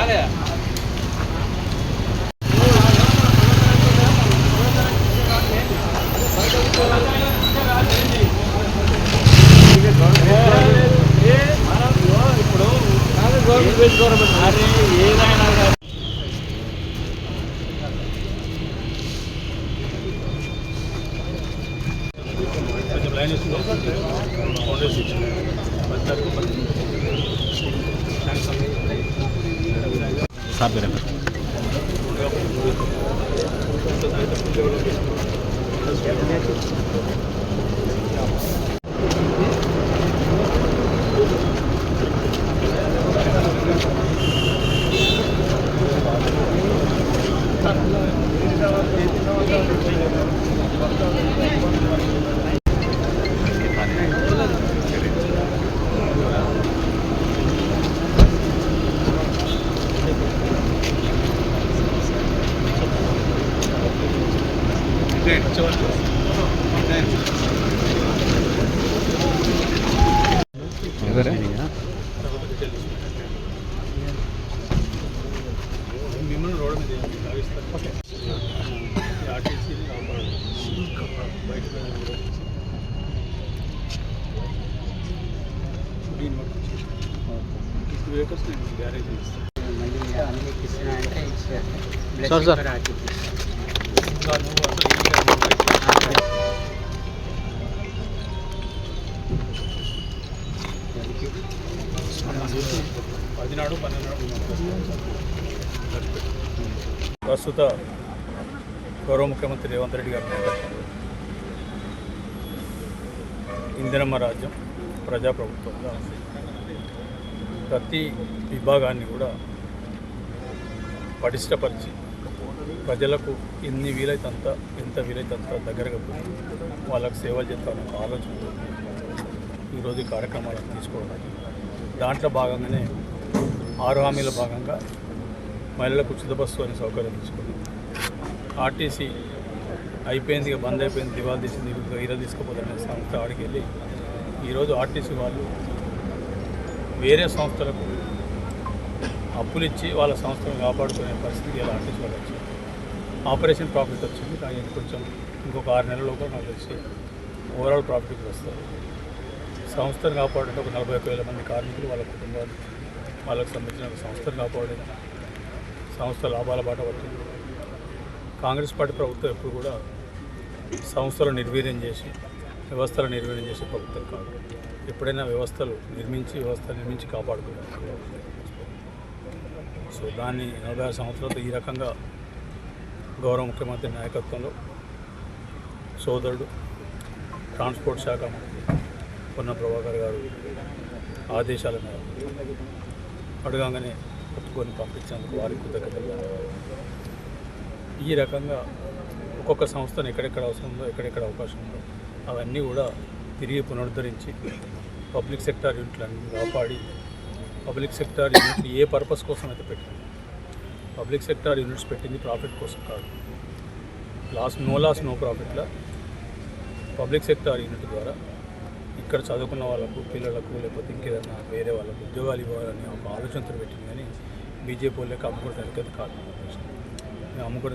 అరే ఏదైనా కానీ కొంచెం లైన్ ఇస్తుంది ఫౌండేషన్ ఇచ్చింది సార్ sabe, né? Thank మిమ్మల్ని రోడ్డు మీద ఆర్టీసీ బయట వెహికల్స్ నేను గ్యారేజ్ ఇస్తాను సార్, సార్. పదినాడు పన్నెండు ప్రస్తుత గౌరవ ముఖ్యమంత్రి రేవంత్ రెడ్డి గారు ఇందిరమ్మ రాజ్యం ప్రజాప్రభుత్వంగా ఉంది. ప్రతి విభాగాన్ని కూడా పటిష్టపరిచి ప్రజలకు ఎన్ని వీలైతంత ఎంత వీలైతంత దగ్గరగా పోయి వాళ్ళకు సేవలు చేస్తారన్న ఒక ఆలోచనతో ఈరోజు కార్యక్రమాలను తీసుకోవడం. దాంట్లో భాగంగానే ఆరు హామీల భాగంగా మహిళలకు ఉచిత బస్సు అనే సౌకర్యం తీసుకుంది. ఆర్టీసీ అయిపోయింది ఇక బంద్ అయిపోయింది దివాళ తీసింది ఈరోజు తీసుకుపోతారనే సంస్థ ఆడికి వెళ్ళి ఈరోజు ఆర్టీసీ వాళ్ళు వేరే సంస్థలకు అప్పులు ఇచ్చి వాళ్ళ సంస్థను కాపాడుకునే పరిస్థితి ఇలా ఆర్టీసీ వాళ్ళు వచ్చింది. ఆపరేషన్ ప్రాఫిట్ వచ్చింది కానీ కొంచెం ఇంకొక ఆరు నెలల్లో నాకు తెలిసి ఓవరాల్ ప్రాఫిట్కి వస్తారు సంస్థను కాపాడంటే ఒక నలభై వేల మంది కార్మికులు వాళ్ళ కుటుంబాలు వాళ్ళకు సంబంధించిన సంస్థలు కాపాడి సంస్థ లాభాల బాట పట్టింది కాంగ్రెస్ పార్టీ ప్రభుత్వం ఎప్పుడు కూడా సంస్థలు నిర్వీర్యం చేసి వ్యవస్థలు నిర్వీర్యం చేసే ప్రభుత్వం కాదు. ఎప్పుడైనా వ్యవస్థలు నిర్మించి వ్యవస్థ నిర్మించి కాపాడుకుంటారు. సో దాన్ని నలభై ఆరు సంవత్సరాలతో ఈ రకంగా గౌరవ ముఖ్యమంత్రి నాయకత్వంలో సోదరుడు ట్రాన్స్పోర్ట్ శాఖ మంత్రి పొన్న ప్రభాకర్ గారు ఆదేశాల మేరకు అడగంగానే పట్టుకొని పంపించేందుకు వారికి కృతజ్ఞతలు. ఈ రకంగా ఒక్కొక్క సంస్థను ఎక్కడెక్కడ అవసరం ఉందో ఎక్కడెక్కడ అవకాశం ఉందో అవన్నీ కూడా తిరిగి పునరుద్ధరించి పబ్లిక్ సెక్టార్ యూనిట్లన్నీ కాపాడి పబ్లిక్ సెక్టార్ యూనిట్ ఏ పర్పస్ కోసం అయితే పెట్టింది పబ్లిక్ సెక్టార్ యూనిట్స్ పెట్టింది ప్రాఫిట్ కోసం కాదు. లాస్ నో లాస్ నో ప్రాఫిట్లా పబ్లిక్ సెక్టార్ యూనిట్ ద్వారా ఇక్కడ చదువుకున్న వాళ్ళకు పిల్లలకు లేకపోతే ఇంకేదన్నా వేరే వాళ్ళకు ఉద్యోగాలు ఇవ్వాలని ఒక ఆలోచనతో పెట్టింది కానీ బీజేపీ వాళ్ళకి అమ్ముకోవడానికి కాదు. అమ్ముకోవడం